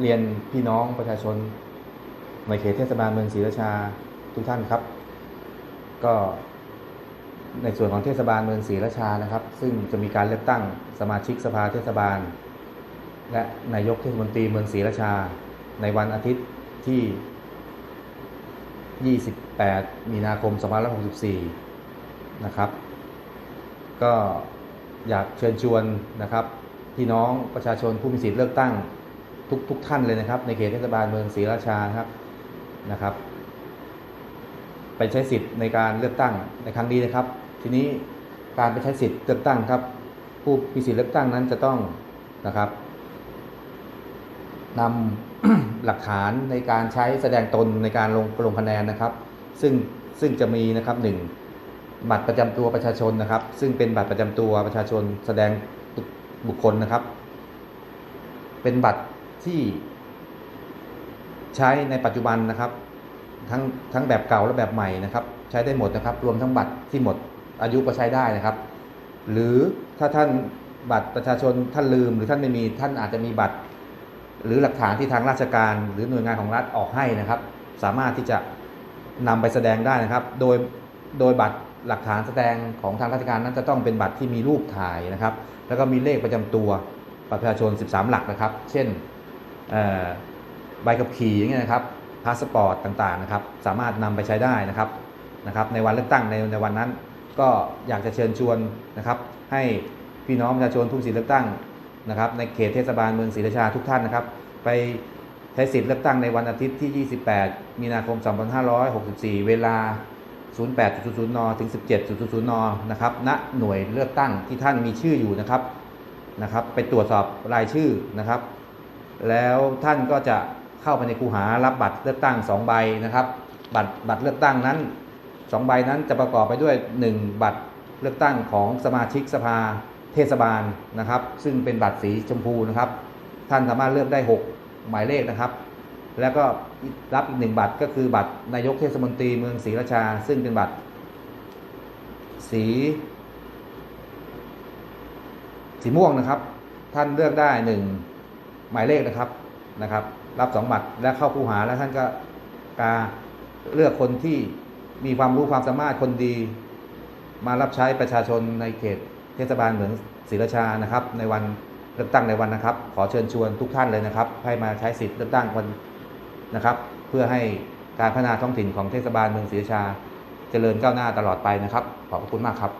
เรียนพี่น้องประชาชนในเขตเทศบาลเมืองศรีราชาทุกท่านครับ ก็ในส่วนของเทศบาลเมืองศรีราชานะครับ ซึ่งจะมีการเลือกตั้งสมาชิกสภาเทศบาล และนายกเทศมนตรีเมืองศรีราชา ในวันอาทิตย์ที่ 28 มีนาคม 2564 นะครับ ก็อยากเชิญชวนนะครับ พี่น้องประชาชนผู้มีสิทธิ์เลือกตั้ง ทุกทุกท่านเลยนะครับ ในเขตเทศบาลเมืองศรีราชาครับนะครับ ไปใช้สิทธิ์ในการเลือกตั้งในครั้งนี้นะครับ ทีนี้การไปใช้สิทธิ์เลือกตั้งครับ ผู้มีสิทธิ์เลือกตั้งนั้นจะต้องนะครับนำหลักฐานในการใช้แสดงตนในการลงลงคะแนนนะครับ ซึ่งซึ่งจะมีนะครับหนึ่งบัตรประจำตัวประชาชนนะครับ ซึ่งเป็นบัตรประจำตัวประชาชนแสดงบุคคลนะครับ เป็นบัตร ที่ใช้ในปัจจุบันนะครับ ทั้งทั้งแบบเก่าและแบบใหม่นะครับ ใช้ได้หมดนะครับ รวมทั้งบัตรที่หมดอายุก็ใช้ได้นะครับ หรือถ้าท่านบัตรประชาชนท่านลืม หรือท่านไม่มีท่านอาจจะมีบัตร หรือหลักฐานที่ทางราชการ หรือหน่วยงานของรัฐออกให้นะครับ สามารถที่จะนำไปแสดงได้นะครับ โดยโดยบัตรหลักฐานแสดงของทางราชการนั้นจะต้องเป็นบัตรที่มีรูปถ่ายนะครับ แล้วก็มีเลขประจำตัวบัตรประชาชน 13 หลักนะครับ เช่น ใบขับขี่อย่างเงี้ยนะครับพาสปอร์ตต่างๆนะครับ สามารถนำไปใช้ได้นะครับนะครับ ในวันเลือกตั้งในในวันนั้น ก็อยากจะเชิญชวนนะครับ ให้พี่น้องประชาชนผู้มีสิทธิเลือกตั้งนะครับ ในเขตเทศบาลเมืองศรีราชาทุกท่านนะครับ ไปใช้สิทธิเลือกตั้งในวันอาทิตย์ที่ 28 มีนาคม 2564 เวลา 08.00 น ถึง 17.00 น นะครับ ณ หน่วยเลือกตั้งที่ท่านมีชื่ออยู่นะครับ นะครับ ไปตรวจสอบรายชื่อนะครับ แล้วท่านก็จะเข้าไปในคูหารับบัตรเลือกตั้ง2ใบนะครับ บัตรบัตรเลือกตั้งนั้น2ใบนั้นจะประกอบไปด้วย 1 บัตรเลือกตั้งของสมาชิกสภาเทศบาลนะครับ ซึ่งเป็นบัตรสีชมพูนะครับ ท่านสามารถเลือกได้ 6 หมายเลขนะครับ แล้วก็รับอีกหนึ่งบัตรก็คือบัตรนายกเทศมนตรีเมืองศรีราชา ซึ่งเป็นบัตร สี สีม่วงนะครับ ท่านเลือกได้หนึ่ง หมายเลขนะครับนะครับ รับสองบัตรและเข้าคูหาแล้วท่านก็กาเลือกคนที่มีความรู้ความสามารถคนดี มารับใช้ประชาชนในเขตเทศบาลเหมืองศรีราชานะครับ ในวันเลือกตั้งในวันนะครับ ขอเชิญชวนทุกท่านเลยนะครับ ให้มาใช้สิทธิ์เลือกตั้งวันนะครับ เพื่อให้การพัฒนาท้องถิ่นของเทศบาลเมืองศรีราชา เจริญก้าวหน้าตลอดไปนะครับ ขอบคุณมากครับ